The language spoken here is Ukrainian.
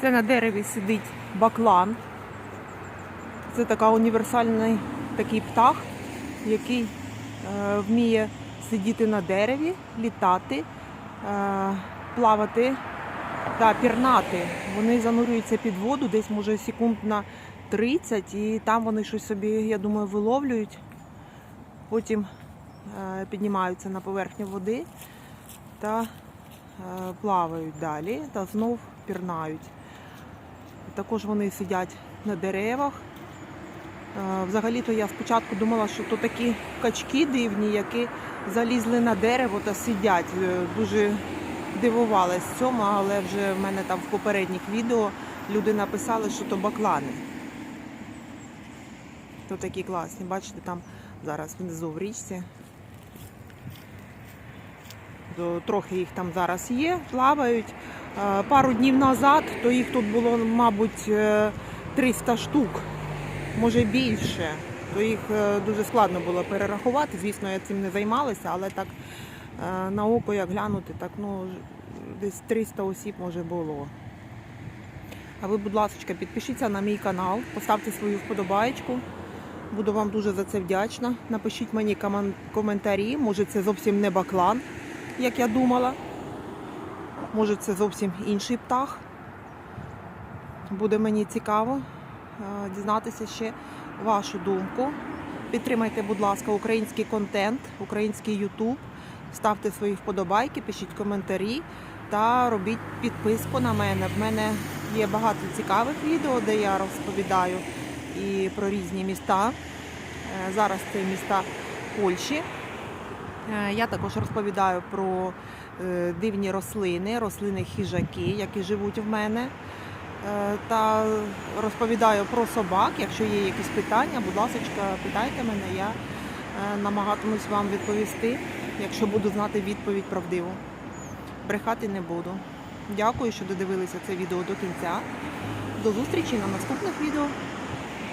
Це на дереві сидить баклан. Це така універсальний такий птах, який е, вміє сидіти на дереві, літати, е, плавати та пірнати. Вони занурюються під воду десь може секунд на 30, і там вони щось собі, я думаю, виловлюють. Потім е, піднімаються на поверхню води та плавають далі та знов пірнають. Також вони сидять на деревах. Е, Взагалі-то я спочатку думала, що то такі качки дивні, які залізли на дерево та сидять. Е, Дуже дивувалась цьому, але вже в мене там в попередніх відео люди написали, що то баклани. То такі класні. Бачите, там зараз внизу в річці. То Трохи їх там зараз є, плавають. Е, Пару днів назад, то їх тут було, мабуть, е, 300 штук, може більше. То їх е, дуже складно було перерахувати. Звісно, я цим не займалася, але так е, на око як глянути, так ну десь 300 осіб може було. А ви, будь ласка, підпишіться на мій канал, поставте свою вподобаєчку. Буду вам дуже за це вдячна. Напишіть мені коментарі. Може, це зовсім не баклан, як я думала. Може, це зовсім інший птах. Буде мені цікаво е, дізнатися ще вашу думку. Підтримайте, будь ласка, український контент, український Ютуб. Ставте свої вподобайки, пишіть коментарі та робіть підписку на мене. В мене є багато цікавих відео, де я розповідаю і про різні міста. Е, Зараз це міста Польщі. Е, Я також розповідаю про е, дивні рослини, рослини хижаки, які живуть в мене. Е, Та розповідаю про собак. Якщо є якісь питання, будь ласка, питайте мене, я намагатимусь вам відповісти, якщо буду знати відповідь правдиву. Брехати не буду. Дякую, що додивилися це відео до кінця. До зустрічі на наступних відео.